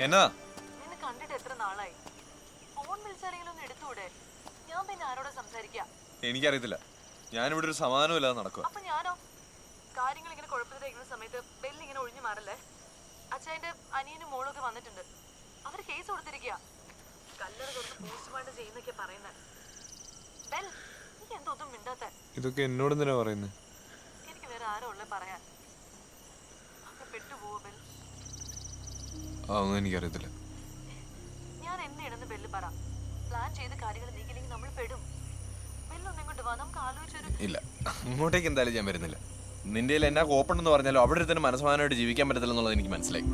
എന്നാ? നിന്നെ കണ്ടിട്ട് എത്ര നാളായി? ഫോൺ ഒന്ന് എടുത്തൂടെ? ഞാൻ പിന്നെ ആരോടാ സംസാരിക്കാ? എനിക്കറിയത്തില്ല. ഞാനിവിടെ ഒരു സമാധാനമില്ലാതെ നടക്കുക അപ്പൊ ഞാനോ? കാര്യങ്ങൾ ഇങ്ങനെ കുഴപ്പത്തിലിരിക്കുന്ന സമയത്ത് ബെല്ല് ഇങ്ങനെ ഒഴിഞ്ഞു മാറല്ലേ? അച്ഛന്റെ അനിയനും മോളും ഒക്കെ വന്നിട്ടുണ്ട്. അവർ കേസ് കൊടുത്തിരിക്കുക കല്ലറ തുറന്ന് പോസ്റ്റ്മോർട്ടം ചെയ്യുന്നൊക്കെ പറയുന്നത് ബെൽ നീ എന്തോ ഒന്നും മിണ്ടാത്ത? ഇതൊക്കെ എന്നോട് എന്തിനാ പറയുന്നത് എനിക്ക് വേറെ ആരോ ഉള്ളേ പറയാൻ. അങ്ങ് പെട്ടുപോവോ ബെൽ? അതൊന്നും എനിക്കറിയത്തില്ല. ഞാൻ എന്തിനെന്ന് ബെല്ല് പറ. പ്ലാൻ ചെയ്ത കാര്യങ്ങൾ നീക്കില്ലെങ്കിൽ നമ്മൾ പെടും ബെല്ലൊന്നും ഇങ്ങോട്ട് വാ നമുക്ക് ആലോചിച്ചൊരു ഇല്ല. അങ്ങോട്ടേക്ക് എന്തായാലും ഞാൻ വരുന്നില്ല. നിന്റെ കയ്യിൽ എന്നാ ഓപ്പൺ എന്ന് പറഞ്ഞാലും അവിടെ ഒരു തന്നെ മനസ്സമാനമായിട്ട് ജീവിക്കാൻ പറ്റത്തില്ല എന്നുള്ളത് എനിക്ക് മനസ്സിലായി.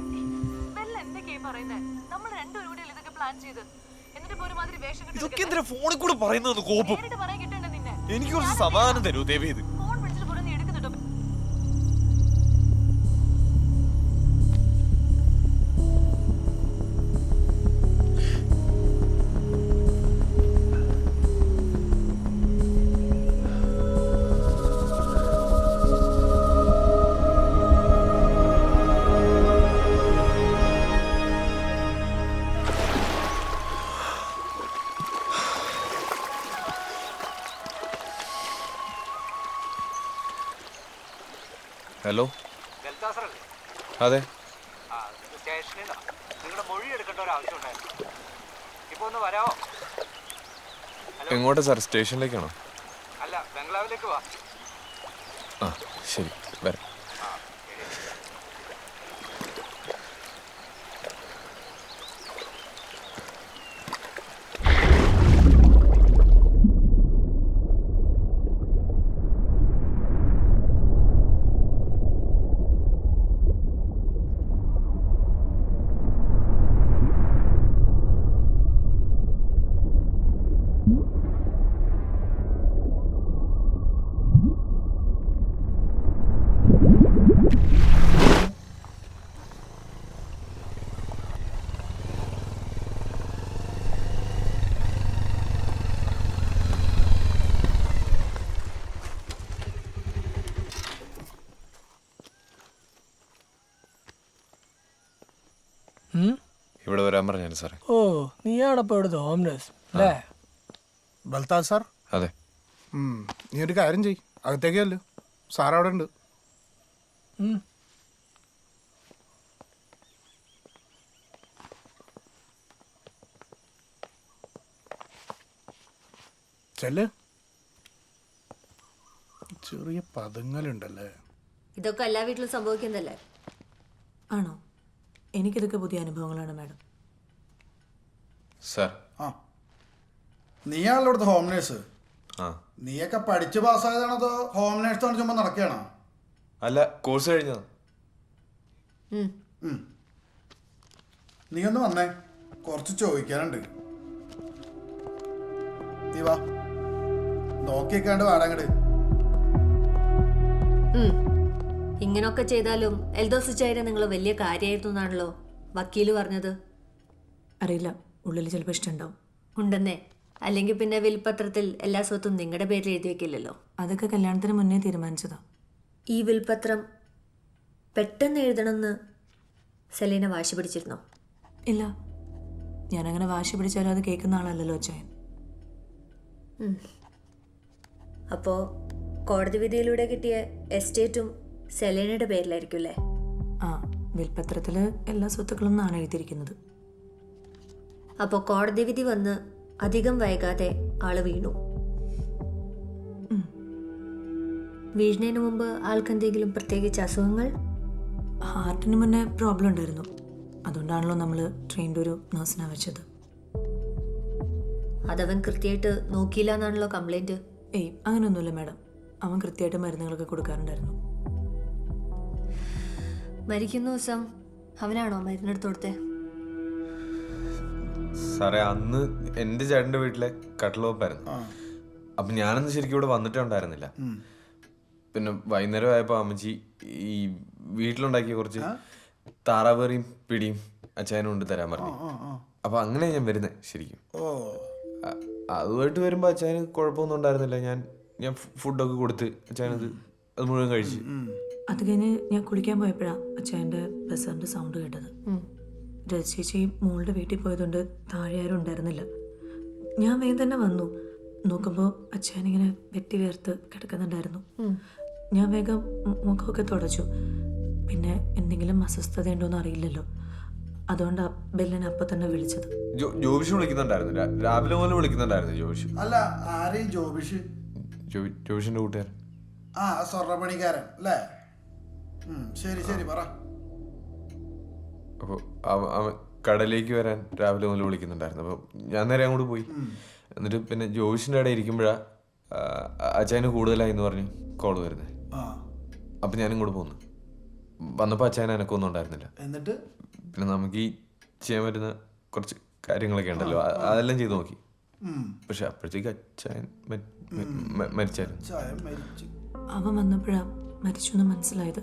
ഇതൊക്കെ എന്തിനാ ഫോണിൽ കൂടെ പറയുന്നത് കോപ്പം? എനിക്ക് കുറച്ച് സമാധാനം തരൂ ദേവി ഇത്. ഹലോ. അതെ. സ്റ്റേഷനിൽ നിങ്ങളുടെ മൊഴി എടുക്കേണ്ട ഒരു ആവശ്യം ഉണ്ടായിരുന്നു. ഇപ്പൊ ഒന്ന് വരാമോ എങ്ങോട്ടാ സാർ സ്റ്റേഷനിലേക്കാണോ? അല്ല ബംഗ്ലാവിലേക്ക് വാ. ആ ശരി. വരാം ഉം? ഇവിടെ വരാൻ പറഞ്ഞാണ് സാറേ? ഓ ഇവിടുത്തെ ഹോംലെസ് അല്ലേ? ബൽത്താജ് സാർ? അതെ. ഉം, നീ ഒരു കാര്യം ചെയ് അകത്തേക്കല്ലോ സാർ അവിടെ ഉണ്ട്. ഉം. ചെല്ല്. ചെറിയ പദങ്ങളുണ്ടല്ലേ ഇതൊക്കെ എല്ലാ വീട്ടിലും സംഭവിക്കുന്നതല്ലേ? ആണോ? എനിക്കിതൊക്കെ പുതിയ അനുഭവങ്ങളാണ് മാഡം. സാർ ആ. നീയാണല്ലോ ഇവിടുത്തെ ഹോം നേഴ്സ് ആ. നീയൊക്കെ പഠിച്ച് പാസ്സായതാണോ അതോ ഹോം നേഴ്സ് എന്ന് ചുമ്മാ നടക്കുകയാണോ? അല്ല കോഴ്സ് കഴിഞ്ഞതാ. ഉം. നീ ഒന്ന് വന്നേ. കുറച്ച് ചോദിക്കാനുണ്ട്. നീ വാ. നോക്കിക്കാണ്ട് വാടാങ്ങട് ഉം. ഇങ്ങനൊക്കെ ചെയ്താലും എൽദോസിച്ചായിരുന്നു നിങ്ങൾ വലിയ കാര്യമായിരുന്നു എന്നാണല്ലോ വക്കീൽ പറഞ്ഞത്? അറിയില്ല. ഉള്ളിൽ ചിലപ്പോൾ ഇഷ്ടമുണ്ടാവും ഉണ്ടെന്നേ. അല്ലെങ്കിൽ പിന്നെ വിൽപത്രത്തിൽ എല്ലാ സ്വത്തും നിങ്ങളുടെ പേരിൽ എഴുതി വെക്കില്ലല്ലോ. അതൊക്കെ കല്യാണത്തിന് മുന്നേ തീരുമാനിച്ചതാ. ഈ വിൽപത്രം പെട്ടെന്ന് എഴുതണമെന്ന് സെലീന വാശി പിടിച്ചിരുന്നോ? ഇല്ല. ഞാനങ്ങനെ വാശി പിടിച്ചാലും അത് കേൾക്കുന്ന ആളല്ലല്ലോ അച്ഛൻ. അപ്പോൾ കോടതി വിധിയിലൂടെ കിട്ടിയ എസ്റ്റേറ്റും സെലീനയുടെ പേരിലായിരിക്കും അല്ലേ? ആ വിൽപത്രത്തിൽ എല്ലാ സ്വത്തുക്കളും എന്നാണ് എഴുതിയിരിക്കുന്നത്. അപ്പോൾ കോടതി വിധി വന്ന് അധികം വൈകാതെ ആൾ വീണു. വീഴുന്നതിന് മുമ്പ് ആൾക്കെന്തെങ്കിലും പ്രത്യേകിച്ച് അസുഖങ്ങൾ? ഹാർട്ടിന് മുന്നേ പ്രോബ്ലം ഉണ്ടായിരുന്നു. അതുകൊണ്ടാണല്ലോ നമ്മൾ ട്രെയിൻഡ് ഒരു നഴ്സിനെ വെച്ചത്. അതവൻ കൃത്യമായിട്ട് നോക്കിയില്ല എന്നാണല്ലോ കംപ്ലൈന്റ് ഏയ് അങ്ങനെയൊന്നുമില്ല മാഡം. അവൻ കൃത്യമായിട്ട് മരുന്നുകളൊക്കെ കൊടുക്കാറുണ്ടായിരുന്നു. മരിക്കുന്ന ദിവസം അവനാണോ മരുന്നെടുത്ത് കൊടുത്തേ? സാറേ അന്ന് എന്റെ ചേട്ടന്റെ വീട്ടിലെ കട്ടിലോപ്പായിരുന്നു അപ്പൊ ഞാനന്ന് ശരിക്കും ഇവിടെ വന്നിട്ടേ ഉണ്ടായിരുന്നില്ല. പിന്നെ വൈകുന്നേരം ആയപ്പോൾ അമ്മച്ചി ഈ വീട്ടിലുണ്ടാക്കിയ കുറച്ച് താറാവേറിയും പിടിയും അച്ചായനും കൊണ്ട് തരാൻ പറഞ്ഞു. അപ്പൊ അങ്ങനെ ഞാൻ വരുന്നത് ശരിക്കും. അതുമായിട്ട് വരുമ്പോൾ അച്ചായന് കുഴപ്പമൊന്നും ഉണ്ടായിരുന്നില്ല. ഞാൻ ഞാൻ ഫുഡൊക്കെ കൊടുത്ത് അച്ചായനത് അത് മുഴുവൻ കഴിച്ച്. അത് കഴിഞ്ഞ് ഞാൻ കുളിക്കാൻ പോയപ്പോഴാണ് അച്ഛന്റെ ബസ്സറിന്റെ സൗണ്ട് കേട്ടത്. രജ ചേച്ചി മോളുടെ വീട്ടിൽ പോയതുകൊണ്ട് താഴെ ആരും ഉണ്ടായിരുന്നില്ല. ഞാൻ വേഗം തന്നെ വന്നു. നോക്കുമ്പോൾ അച്ഛനിങ്ങനെ വെട്ടി വേർത്ത് കിടക്കുന്നുണ്ടായിരുന്നു. ഞാൻ വേഗം മുഖമൊക്കെ തുടച്ചു. പിന്നെ എന്തെങ്കിലും അസ്വസ്ഥത ഉണ്ടോന്ന് അറിയില്ലല്ലോ. അതുകൊണ്ട് ബെല്ലിനെ അപ്പൊ തന്നെ വിളിച്ചത്. ജോബിഷ് വിളിക്കുന്നുണ്ടായിരുന്നു. രാവിലെ മുതൽ വിളിക്കുന്നുണ്ടായിരുന്നു ജോബിഷ് അല്ല ആരെയും ജോബിഷ് ജോബിഷിന്റെ കൂട്ടുകാരൻ. ആ സ്വർണപ്പണിക്കാരൻ അല്ലേ? ശരി ശരി പറ. അപ്പോൾ അവൻ കടയിലേക്ക് വരാൻ രാവിലെ മുതൽ വിളിക്കുന്നുണ്ടായിരുന്നു. അപ്പോൾ ഞാൻ നേരെ അങ്ങോട്ട് പോയി. എന്നിട്ട് പിന്നെ ജോബിഷിന്റെ അവിടെ ഇരിക്കുമ്പോഴാ അച്ചായന് കൂടുതലായി എന്ന് പറഞ്ഞ് കോൾ വരുന്നത് ആ. അപ്പം ഞാൻ ഇങ്ങോട്ട് പോന്നു. വന്നപ്പോൾ അച്ചായൻ എനക്കൊന്നും ഉണ്ടായിരുന്നില്ല. എന്നിട്ട്? പിന്നെ നമുക്ക് ഈ ചെയ്യാൻ പറ്റുന്ന കുറച്ച് കാര്യങ്ങളൊക്കെ ഉണ്ടല്ലോ. അതെല്ലാം ചെയ്തു നോക്കി. പക്ഷെ അപ്പോഴത്തേക്ക് അച്ചായൻ മരിച്ചായിരുന്നു. ചായ മരിച്ചു. അവൻ വന്നപ്പോഴാ മരിച്ചു എന്ന് മനസ്സിലായത്.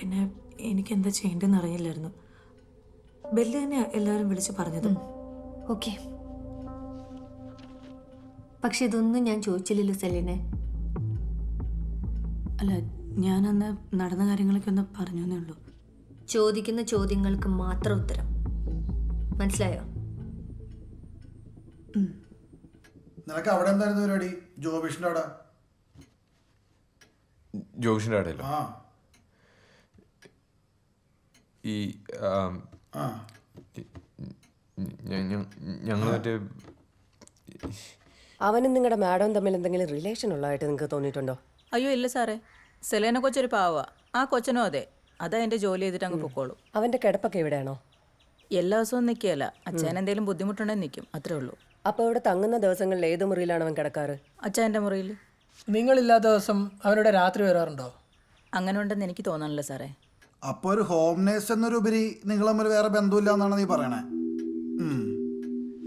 പിന്നെ എനിക്ക് എന്താ ചെയ്യേണ്ടെന്ന് അറിയില്ലായിരുന്നു. ബെല്ല് തന്നെ എല്ലാവരും വിളിച്ച് പറഞ്ഞത്. ഓക്കെ. പക്ഷെ ഇതൊന്നും ഞാൻ ചോദിച്ചില്ലല്ലോ സെലിനെ അല്ല ഞാനന്ന് നടന്ന കാര്യങ്ങളൊക്കെ ഒന്ന് പറഞ്ഞു എന്നേ ഉള്ളൂ. ചോദിക്കുന്ന ചോദ്യങ്ങൾക്ക് മാത്രം ഉത്തരം. മനസ്സിലായോ? നിനക്ക് അവിടെ എന്തായിരുന്നു പരിപാടി? ജോബിഷിന്റെ അവിടെ? ജോബിഷിന്റെ അവിടെയല്ലോ. ആ. ഈ ആ ഞങ്ങൾ മറ്റേ അവനും നിങ്ങളുടെ മാഡം തമ്മിൽ എന്തെങ്കിലും റിലേഷൻ ഉള്ളതായിട്ട് നിങ്ങൾക്ക് തോന്നിയിട്ടുണ്ടോ? അയ്യോ ഇല്ല സാറേ. സെലേന കൊച്ചൊരു പാവ. ആ കൊച്ചനും അതെ. അതാ എന്റെ ജോലി ചെയ്തിട്ട് അങ്ങ് പൊക്കോളൂ. അവന്റെ കിടപ്പൊക്കെ എവിടെയാണോ? എല്ലാ ദിവസവും നിൽക്കുകയല്ല അച്ഛൻ എന്തെങ്കിലും ബുദ്ധിമുട്ടുണ്ടെങ്കിൽ നിൽക്കും അത്രേ ഉള്ളൂ. അപ്പോൾ അവിടെ തങ്ങുന്ന ദിവസങ്ങളിൽ ഏത് മുറിയിലാണ് അവൻ കിടക്കാറ്? അച്ഛന്റെ മുറിയിൽ നിങ്ങളില്ലാത്ത ദിവസം അവരുടെ രാത്രി വരാറുണ്ടോ? അങ്ങനെ ഉണ്ടെന്ന് എനിക്ക് തോന്നണല്ലോ സാറേ. അപ്പൊ ഒരു ഹോം നേഴ്സ് എന്നൊരുപരി നിങ്ങൾ തമ്മിൽ വേറെ ബന്ധമില്ല എന്നാണ് നീ പറയണേ.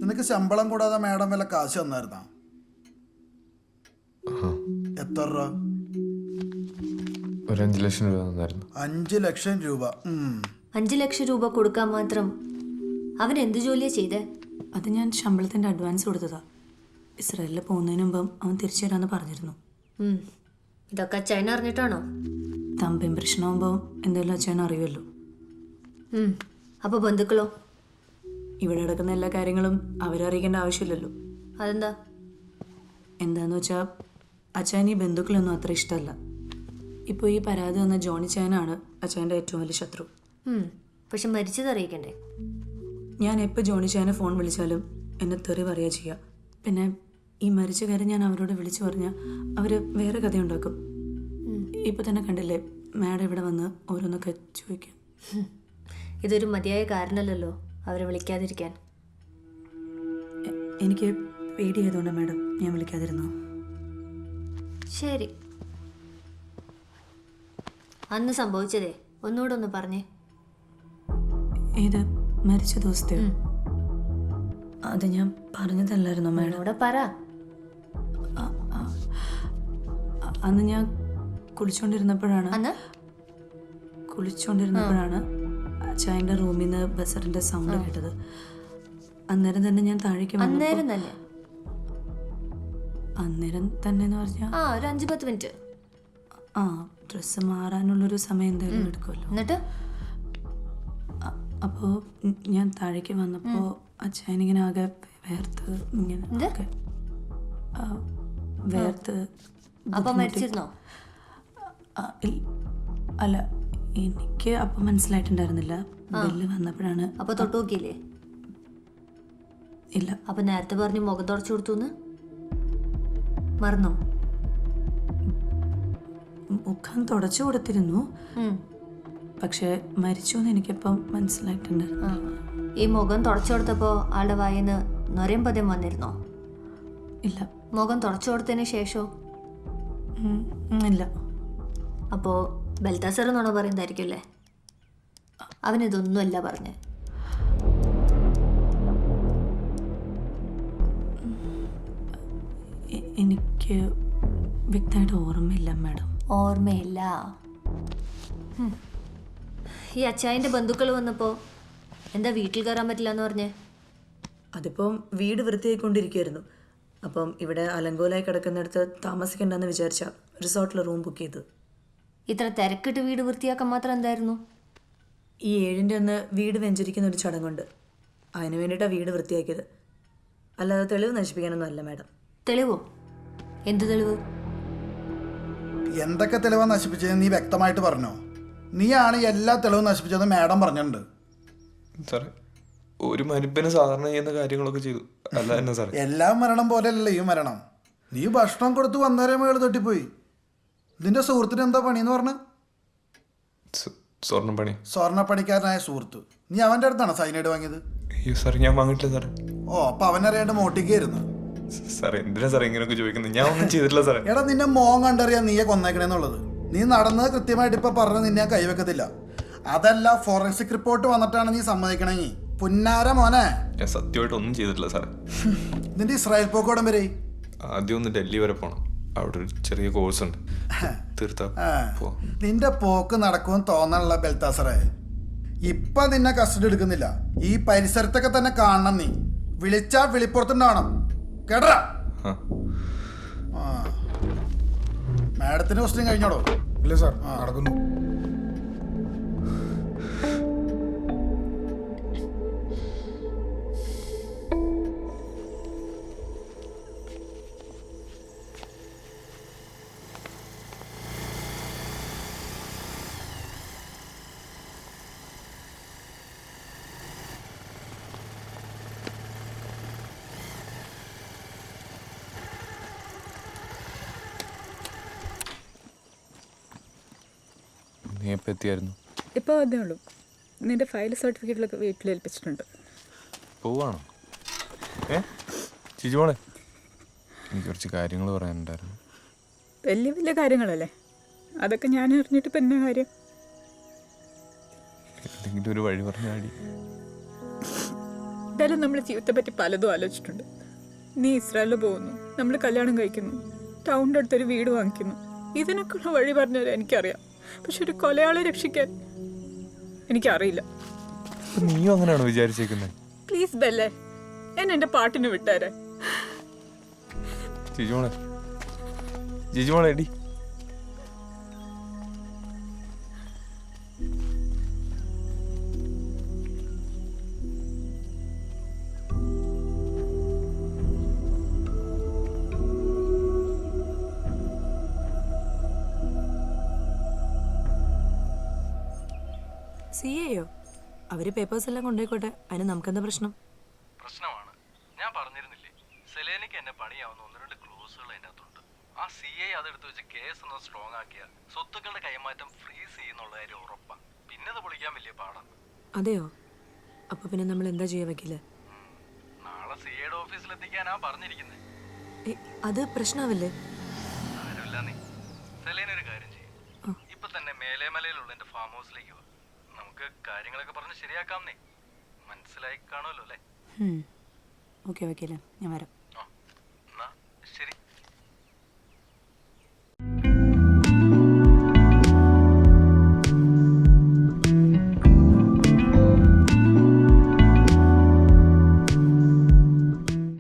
നിനക്ക് ശമ്പളം കൂടാതെ മാഡം വല്ല കാശ് തന്നായിരുന്നാ? എത്ര രൂപ? ഒരു അഞ്ച് ലക്ഷം രൂപ തന്നായിരുന്നു. അഞ്ച് ലക്ഷം രൂപ. അഞ്ച് ലക്ഷം രൂപ കൊടുക്കാൻ മാത്രം അവൻ എന്ത് ജോലിയാ ചെയ്തേ? അത് ഞാൻ ശമ്പളത്തിന്റെ അഡ്വാൻസ് കൊടുത്തതാ. ഇസ്രായേലിൽ പോകുന്നതിന് മുമ്പ് അവൻ തിരിച്ചു വരാന്ന് പറഞ്ഞിരുന്നു. ഇതൊക്കെ ചൈന അറിഞ്ഞിട്ടാണോ? തമ്പ് പ്രശ്നമാകുമ്പോൾ എന്തെല്ലാം അച്ഛനും അറിയുമല്ലോ? അപ്പോൾ അപ്പൊ ബന്ധുക്കളോ? ഇവിടെ നടക്കുന്ന എല്ലാ കാര്യങ്ങളും അവരെ അറിയിക്കേണ്ട ആവശ്യമില്ലല്ലോ. അതെന്താ? എന്താന്ന് വെച്ചാൽ അച്ഛൻ ഈ ബന്ധുക്കളൊന്നും അത്ര ഇഷ്ടമല്ല. ഇപ്പോൾ ഈ പരാതി വന്ന ജോണി ചാനാണ് അച്ഛന്റെ ഏറ്റവും വലിയ ശത്രു. പക്ഷെ മരിച്ചത് അറിയിക്കണ്ടേ? ഞാൻ എപ്പോൾ ജോണി ചാനെ ഫോൺ വിളിച്ചാലും എന്നെ തെറി പറയുക ചെയ്യുക പിന്നെ ഈ മരിച്ച കാര്യം ഞാൻ അവരോട് വിളിച്ചു പറഞ്ഞാൽ അവർ വേറെ കഥയുണ്ടാക്കും. ഇപ്പം തന്നെ കണ്ടില്ലേ? മാഡം ഇവിടെ വന്ന് ഓരോന്നൊക്കെ ചോദിക്കാം. ഇതൊരു മതിയായ കാരണമല്ലല്ലോ അവരെ വിളിക്കാതിരിക്കാൻ. എനിക്ക് പേടിയായതുകൊണ്ട് മാഡം ഞാൻ വിളിക്കാതിരുന്നു. ശരി. അന്ന് സംഭവിച്ചതേ. ഒന്നുകൂടെ ഒന്ന് പറഞ്ഞേ. ഏത് മരിച്ച ദിവസത്തെ. അത് ഞാൻ പറഞ്ഞതല്ലായിരുന്നു മാഡം? അവിടെ പറ. അന്ന് ഞാൻ കുളിച്ചുകൊണ്ടിരുന്നപ്പോഴാണ് അന്ന്? കുളിച്ചുകൊണ്ടിരുന്നപ്പോഴാണ് ചായന്റെ റൂമിൽ നിന്ന് ബസറിന്റെ സൗണ്ട് കേട്ടത്. അന്നേരം തന്നെ ഞാൻ താഴേക്ക് അന്നേരം തന്നെ? അന്നേരം തന്നെ എന്ന് പറഞ്ഞാൽ ആ ഒരു അഞ്ച് പത്ത് മിനിറ്റ്. ആ ഡ്രസ്സ് മാറാനുള്ളൊരു സമയം എന്തായാലും എടുക്കുമല്ലോ. എന്നിട്ട്? അപ്പോൾ ഞാൻ താഴേക്ക് വന്നപ്പോൾ അച്ഛനിങ്ങനെ ആകെ വേർത്ത് ഇങ്ങനെ വേർത്ത് അപ്പൊ മരിച്ചിരുന്നോ? അല്ല എനിക്ക് അപ്പം മനസ്സിലായിട്ടുണ്ടായിരുന്നില്ല. ബില്ല് വന്നപ്പോഴാണ്. അപ്പൊ തൊട്ട് നോക്കിയില്ലേ? ഇല്ല. അപ്പൊ നേരത്തെ പറഞ്ഞു മുഖം തുടച്ചു കൊടുത്തു മറന്നോ? മുഖം തുടച്ചു കൊടുത്തിരുന്നു. പക്ഷെ മരിച്ചു എന്ന് എനിക്കിപ്പം മനസ്സിലായിട്ടുണ്ട്. ഈ മുഖം തുടച്ചു കൊടുത്തപ്പോ ആളുടെ വായിന്ന് നൊരയും പദ്യം വന്നിരുന്നോ? ഇല്ല. മുഖം തുടച്ചു കൊടുത്തതിന് ശേഷോ? ഇല്ല. അപ്പോ ബൽത്താസർ എന്നാണോ പറയുന്നതായിരിക്കും അല്ലേ അവനിതൊന്നുമല്ല പറഞ്ഞ്. എനിക്ക് വ്യക്തമായിട്ട് ഓർമ്മയില്ല മാഡം. ഓർമ്മയില്ല? ഹും. ഈ അച്ചായന്റെ ബന്ധുക്കൾ വന്നപ്പോൾ എന്താ വീട്ടിൽ കയറാൻ പറ്റില്ല എന്ന് പറഞ്ഞേ? അതിപ്പം വീട് വൃത്തിയായിക്കൊണ്ടിരിക്കുമായിരുന്നു അപ്പം ഇവിടെ അലങ്കോലായി കിടക്കുന്നിടത്ത് താമസിക്കണ്ടെന്ന് വിചാരിച്ച റിസോർട്ടിൽ റൂം ബുക്ക് ചെയ്തു. ഇത്ര തിരക്കിട്ട് വീട് വൃത്തിയാക്കാൻ മാത്രം എന്തായിരുന്നു? ഈ ഏഴിന്റെ അന്ന് വീട് വെഞ്ചരിക്കുന്ന ഒരു ചടങ്ങുണ്ട്. അതിന് വേണ്ടിയിട്ടാണ് വീട് വൃത്തിയാക്കിയത്. അല്ലാതെ തെളിവ് നശിപ്പിക്കാനൊന്നും അല്ല മാഡം. തെളിവോ? എന്ത് തെളിവ്? എന്തൊക്കെ തെളിവാ നശിപ്പിച്ചത് നീ വ്യക്തമായിട്ട് പറഞ്ഞോ? നീയാണ് എല്ലാ തെളിവും നശിപ്പിച്ചത് മാഡം പറഞ്ഞിട്ടുണ്ട്. സാറേ ഒരു മനുഷ്യന് സാധാരണ ചെയ്യുന്ന കാര്യങ്ങളൊക്കെ ചെയ്തു. അല്ല തന്നെ സാറേ? എല്ലാ മരണം പോലെയല്ലല്ലോ ഈ മരണം. നീ ഭക്ഷണം കൊടുത്ത് വന്നേരെ മേൾ തട്ടിപ്പോയി. നിന്റെ സുഹൃത്തിന് എന്താ പണി എന്ന് പറഞ്ഞു സ്വർണ പണി. സ്വർണപ്പണിക്കാരനായ സുഹൃത്ത്. നീ അവന്റെ അടുത്താണ് സൈനൈഡ് വാങ്ങിയത്? അയ്യോ സാറേ ഞാൻ വാങ്ങിയിട്ടില്ല സാറേ. ഓ അപ്പൊ അവനറിയാണ്ട് മോട്ടിക്കായിരുന്നു സാർ എന്തിനാ സാർ ഇങ്ങനെയൊക്കെ ചോദിക്കുന്നത്? ഞാൻ ഒന്നും ചെയ്തിട്ടില്ല സാറേ. എടാ നിന്നെ മോൻ കണ്ടറിയാൻ നീയെ കൊന്നേക്കണേന്നുള്ളത്. നീ നടന്നത് കൃത്യമായിട്ട് ഇപ്പൊ പറഞ്ഞ് നിന്നെ ഞാൻ കൈവെക്കത്തില്ല. അതല്ല ഫോറൻസിക് റിപ്പോർട്ട് വന്നിട്ടാണ് നീ സമ്മതിക്കണമെങ്കിൽ പുന്നാര മോനെ. ഞാൻ സത്യമായിട്ട് ഒന്നും ചെയ്തിട്ടില്ല സാറേ. നിന്റെ ഇസ്രായേൽ പോക്കോടം വരെ. ആദ്യം ഒന്ന് ഡൽഹി വരെ പോകണം അവിടെ ഒരു ചെറിയ കോഴ്സ് ഉണ്ട്. തീർത്താ? പോ. നിന്റെ പോക്ക് നടക്കുമെന്ന് തോന്നാനുള്ള ബെൽത്താസറേ ഇപ്പൊ നിന്നെ കസ്റ്റഡി എടുക്കുന്നില്ല. ഈ പരിസരത്തൊക്കെ തന്നെ കാണണം നീ. വിളിച്ചാ വിളിപ്പുറത്തുണ്ടാവണം കേട്ടറാ ആ. ആ. മാഡത്തിന് ക്വസ്റ്റ്യൻ കഴിഞ്ഞോടോ? ഇല്ല സാർ നടക്കുന്നു. എപ്പോൾ എത്തിയായിരുന്നു ഇപ്പോൾ വന്നേ ഉള്ളൂ. നിന്റെ ഫയൽ സർട്ടിഫിക്കറ്റിലൊക്കെ വീട്ടിൽ ഏൽപ്പിച്ചിട്ടുണ്ട്. പോവാണോ? ഏ? ചിജു മോളെ. എനിക്ക് കുറച്ച് കാര്യങ്ങൾ പറയാനുണ്ടായിരുന്നു. വലിയ വലിയ കാര്യങ്ങളല്ലേ? അതൊക്കെ ഞാൻ അറിഞ്ഞിട്ട് ഇപ്പം എന്നാ കാര്യം? എന്തെങ്കിലും ഒരു വഴി പറഞ്ഞാടി എന്തായാലും നമ്മൾ ജീവിതത്തെ പറ്റി പലതും ആലോചിച്ചിട്ടുണ്ട്. നീ ഇസ്രായേലിൽ പോകുന്നു. നമ്മൾ കല്യാണം കഴിക്കുന്നു. ടൗണിന്റെ അടുത്തൊരു വീട് വാങ്ങിക്കുന്നു. ഇതിനൊക്കെയുള്ള വഴി പറഞ്ഞുതരാൻ എനിക്കറിയാം. പക്ഷെ ഒരു കൊലയാളെ രക്ഷിക്കാൻ എനിക്കറിയില്ല. നീയും അങ്ങനെയാണോ വിചാരിച്ചേക്കുന്നത് പ്ലീസ് ബെല്ലേ എന്നെ എന്റെ പാട്ടിന് വിട്ടാരേ. ജിജുമോളെ. ജിജുമോളെ ജിജു എടി. സി അവർ പേപ്പേഴ്സ് എല്ലാം കൊണ്ടുപോയിക്കോട്ടെ. അതിന് നമുക്കെന്താ പ്രശ്നം? പ്രശ്നമാണ്. ഞാൻ പറഞ്ഞിരുന്നില്ലേ സെലേനയ്ക്ക് എന്നെ പണിയാവുന്ന ഒന്ന് രണ്ട് ക്ലോസുകൾ അതിന്റെ അകത്തുണ്ട്. ആ സി ഐ അതെടുത്ത് വെച്ച് കേസ് ഒന്ന് സ്ട്രോങ് ആക്കിയ സ്വത്തുക്കളുടെ കൈമാറ്റം ഫ്രീസ് ചെയ്യുന്നുള്ള കാര്യം ഉറപ്പാണ് പിന്നെ അത് പൊളിക്കാൻ വലിയ പാടാണ് അതെയോ? അപ്പൊ പിന്നെ നമ്മൾ എന്താ ചെയ്യാൻ വയ്ക്കില്ലേ നാളെ സി ഐയുടെ ഓഫീസിലെത്തിക്കാനാ പറഞ്ഞിരിക്കുന്നത് അത് പ്രശ്നമാവില്ലേ ആരുമില്ല നീ സെലേന ഒരു കാര്യം ചെയ്യും. ഇപ്പൊ തന്നെ മേലേമലയിലുള്ള എന്റെ ഫാം ഹൗസിലേക്ക് വാ. നമുക്ക് കാര്യങ്ങളൊക്കെ പറഞ്ഞ് ശരിയാക്കാം നീ മനസ്സിലായി കാണുമല്ലോ അല്ലേ? ഓക്കെ വയ്ക്കില്ലേ ഞാൻ വരാം.